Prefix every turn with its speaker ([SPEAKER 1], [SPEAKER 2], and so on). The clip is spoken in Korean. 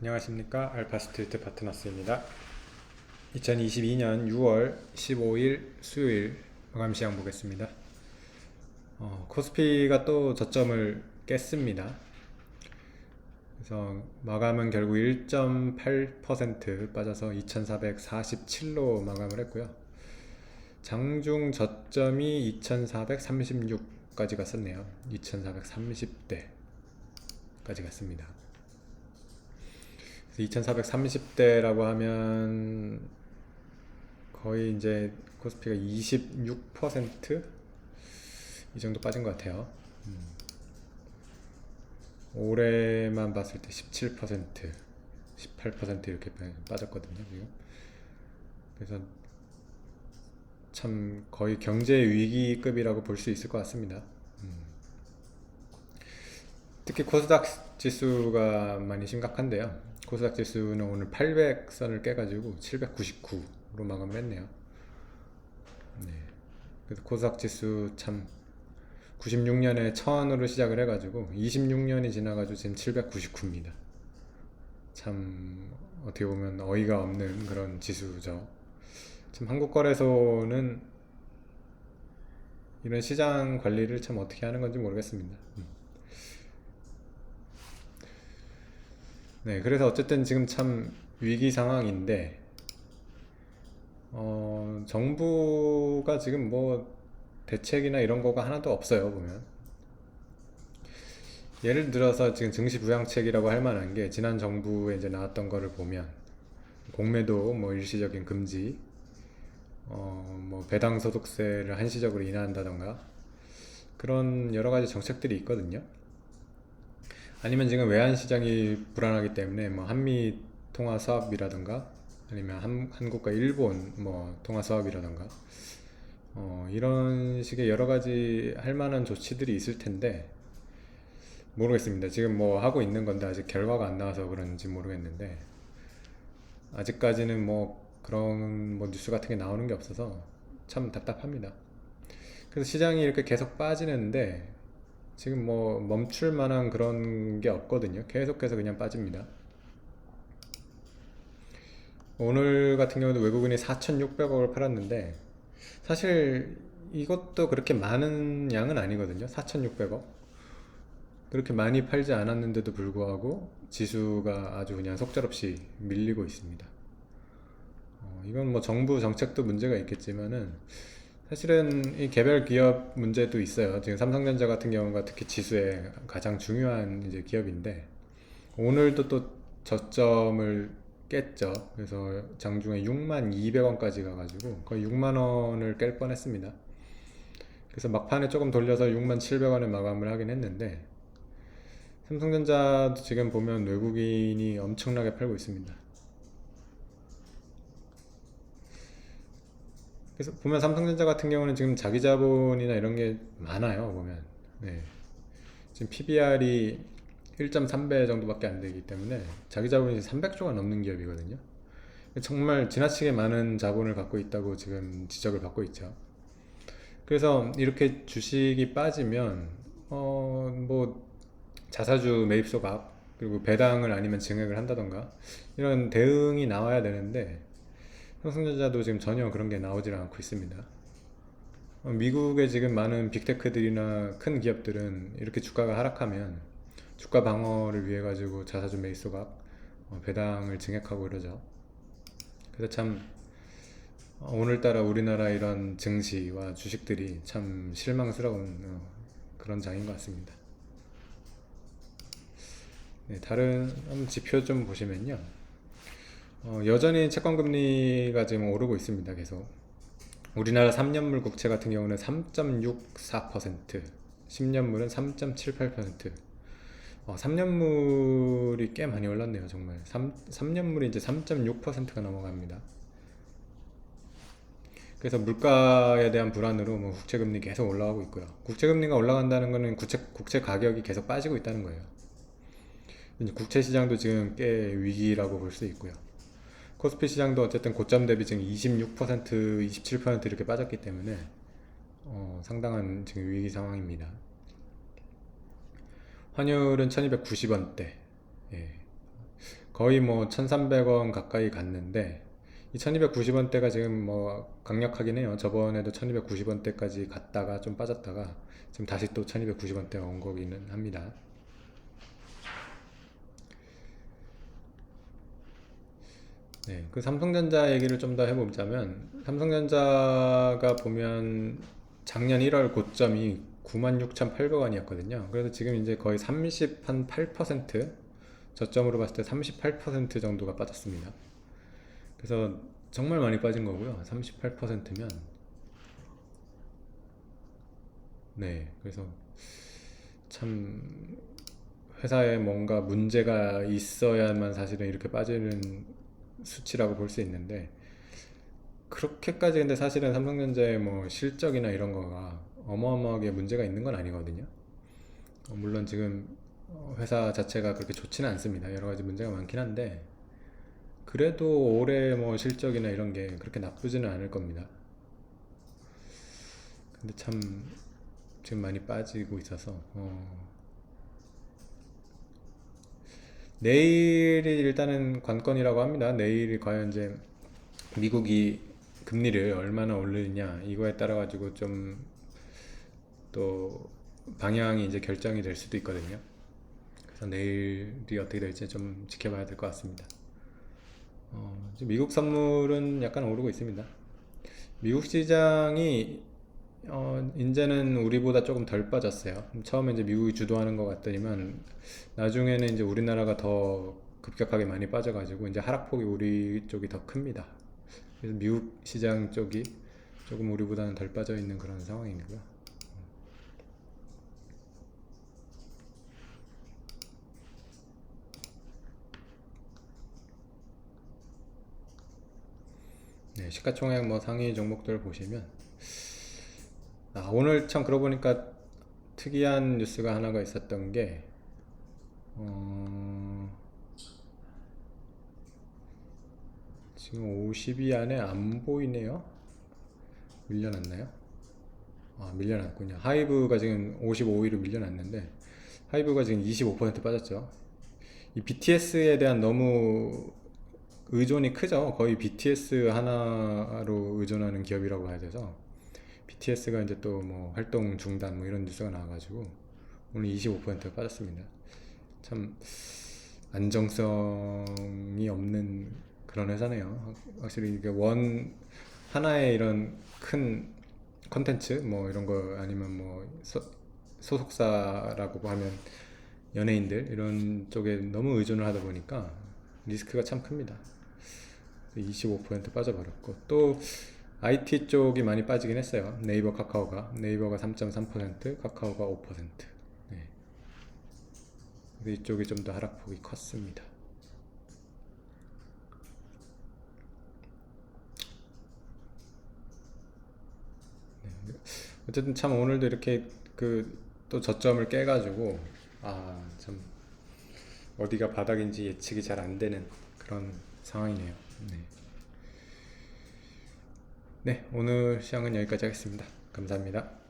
[SPEAKER 1] 안녕하십니까? 알파스트리트 파트너스입니다. 2022년 6월 15일 수요일 마감시장 보겠습니다. 어, 코스피가 또 저점을 깼습니다. 그래서 마감은 결국 1.8% 빠져서 2447로 마감을 했고요. 장중 저점이 2436까지 갔었네요. 2430대까지 갔습니다 2430대라고 하면 거의 이제 코스피가 26%이 정도 빠진 것 같아요. 음. 올해만 봤을 때 17%, 18% 이렇게 빠- 빠졌거든요. 지금. 그래서 참 거의 경제 위기급이라고 볼 수 있을 것 같습니다. 음. 특히 코스닥 지수가 많이 심각한데요. 코스닥 지수는 오늘 800선을 깨가지고 799로 마감을 했네요. 네. 그래서 코스닥 지수 참 96년에 1000으로 시작을 해가지고 26년이 지나가지고 지금 799입니다. 참 어떻게 보면 어이가 없는 그런 지수죠. 참 한국 거래소는 이런 시장 관리를 참 어떻게 하는 건지 모르겠습니다. 네, 그래서 어쨌든 지금 참 위기 상황인데, 어, 정부가 지금 뭐 대책이나 이런 거가 하나도 없어요, 보면. 예를 들어서 지금 증시 부양책이라고 할 만한 게 지난 정부에 이제 나왔던 거를 보면 공매도 뭐 일시적인 금지, 어, 뭐 배당 소득세를 한시적으로 인하한다던가 그런 여러 가지 정책들이 있거든요. 아니면 지금 외환 시장이 불안하기 때문에 뭐 한미 통화 사업이라든가 아니면 한, 한국과 일본 뭐 통화 사업이라든가 어, 이런 식의 여러 가지 할 만한 조치들이 있을 텐데 모르겠습니다. 지금 뭐 하고 있는 건데 아직 결과가 안 나와서 그런지 모르겠는데 아직까지는 뭐 그런 뭐 뉴스 같은 게 나오는 게 없어서 참 답답합니다. 그래서 시장이 이렇게 계속 빠지는데 지금 뭐 멈출 만한 그런 게 없거든요. 계속해서 그냥 빠집니다. 오늘 같은 경우도 외국인이 4,600억을 팔았는데 사실 이것도 그렇게 많은 양은 아니거든요. 4,600억. 그렇게 많이 팔지 않았는데도 불구하고 지수가 아주 그냥 속절없이 밀리고 있습니다. 어, 이건 뭐 정부 정책도 문제가 있겠지만은 사실은 이 개별 기업 문제도 있어요. 지금 삼성전자 같은 경우가 특히 지수에 가장 중요한 이제 기업인데 오늘도 또 저점을 깼죠. 그래서 장중에 6만 200원까지 가가지고 거의 6만 원을 깰 뻔했습니다. 그래서 막판에 조금 돌려서 6만 700원에 마감을 하긴 했는데 삼성전자도 지금 보면 외국인이 엄청나게 팔고 있습니다. 그래서 보면 삼성전자 같은 경우는 지금 자기 자본이나 이런 게 많아요. 보면 네. 지금 PBR이 1.3배 정도밖에 안 되기 때문에 자기 자본이 300조가 넘는 기업이거든요. 정말 지나치게 많은 자본을 갖고 있다고 지금 지적을 받고 있죠. 그래서 이렇게 주식이 빠지면 어 뭐 자사주 매입 소각 그리고 배당을 아니면 증액을 한다던가 이런 대응이 나와야 되는데 삼성전자도 지금 전혀 그런 게 나오질 않고 있습니다. 어, 미국의 지금 많은 빅테크들이나 큰 기업들은 이렇게 주가가 하락하면 주가 방어를 위해 가지고 자사주 매입 소각 어, 배당을 증액하고 이러죠. 그래서 참 어, 오늘따라 우리나라 이런 증시와 주식들이 참 실망스러운 어, 그런 장인 것 같습니다. 네, 다른 지표 좀 보시면요. 어, 여전히 채권 금리가 지금 오르고 있습니다. 계속. 우리나라 3년물 국채 같은 경우는 3.64%, 10년물은 3.78%. 어, 3년물이 꽤 많이 올랐네요, 정말. 3, 3년물이 이제 3.6%가 넘어갑니다. 그래서 물가에 대한 불안으로 뭐 국채 금리 계속 올라가고 있고요. 국채 금리가 올라간다는 거는 국채, 국채 가격이 계속 빠지고 있다는 거예요. 국채 시장도 지금 꽤 위기라고 볼 수 있고요. 코스피 시장도 어쨌든 고점 대비 지금 26%, 27% 이렇게 빠졌기 때문에 어, 상당한 지금 위기 상황입니다. 환율은 1290원대. 예. 거의 뭐 1,300원 가까이 갔는데 이 1,290원대가 지금 뭐 강력하긴 해요. 저번에도 1,290원대까지 갔다가 좀 빠졌다가 지금 다시 또 1,290원대 온 거기는 합니다. 네, 그 삼성전자 얘기를 좀 더 해보자면 삼성전자가 보면 작년 1월 고점이 96,800원이었거든요. 그래서 지금 이제 거의 30한8% 저점으로 봤을 때 38% 정도가 빠졌습니다. 그래서 정말 많이 빠진 거고요. 38%면 네, 그래서 참 회사에 뭔가 문제가 있어야만 사실은 이렇게 빠지는 수치라고 볼 수 있는데 그렇게까지 근데 사실은 삼성전자의 뭐 실적이나 이런 거가 어마어마하게 문제가 있는 건 아니거든요. 어, 물론 지금 어, 회사 자체가 그렇게 좋지는 않습니다. 여러 가지 문제가 많긴 한데 그래도 올해 뭐 실적이나 이런 게 그렇게 나쁘지는 않을 겁니다. 근데 참 지금 많이 빠지고 있어서 어, 내일이 일단은 관건이라고 합니다. 내일이 과연 이제 미국이 금리를 얼마나 올리느냐 이거에 따라 가지고 좀 또 방향이 이제 결정이 될 수도 있거든요. 그래서 내일이 어떻게 될지 좀 지켜봐야 될 것 같습니다. 어, 미국 선물은 약간 오르고 있습니다. 미국 시장이 어, 이제는 우리보다 조금 덜 빠졌어요. 처음에 이제 미국이 주도하는 것 같더니만 나중에는 이제 우리나라가 더 급격하게 많이 빠져가지고 이제 하락폭이 우리 쪽이 더 큽니다. 그래서 미국 시장 쪽이 조금 우리보다는 덜 빠져 있는 그런 상황이고요. 네, 시가총액 뭐 상위 종목들 보시면 아, 오늘 참 그러고 보니까 특이한 뉴스가 하나가 있었던 게 어, 지금 50위 안에 안 보이네요. 밀려났나요? 아, 밀려났군요. 하이브가 지금 55위로 밀려났는데 하이브가 지금 25% 빠졌죠. 이 BTS에 대한 너무 의존이 크죠. 거의 BTS 하나로 의존하는 기업이라고 봐야 돼서 BTS가 이제 또 뭐 활동 중단 뭐 이런 뉴스가 나와가지고 오늘 25%가 빠졌습니다. 참 안정성이 없는 그런 회사네요. 확실히 이게 원 하나의 이런 큰 컨텐츠 뭐 이런 거 아니면 뭐 소, 소속사라고 하면 연예인들 이런 쪽에 너무 의존을 하다 보니까 리스크가 참 큽니다. 25% 빠져버렸고 또 IT 쪽이 많이 빠지긴 했어요. 네이버 카카오가 네이버가 3.3% 카카오가 5%. 네. 이쪽이 좀 더 하락폭이 컸습니다. 네. 어쨌든 참 오늘도 이렇게 그 또 저점을 깨가지고 아 참 어디가 바닥인지 예측이 잘 안 되는 그런 상황이네요. 네. 네, 오늘 시황은 여기까지 하겠습니다. 감사합니다.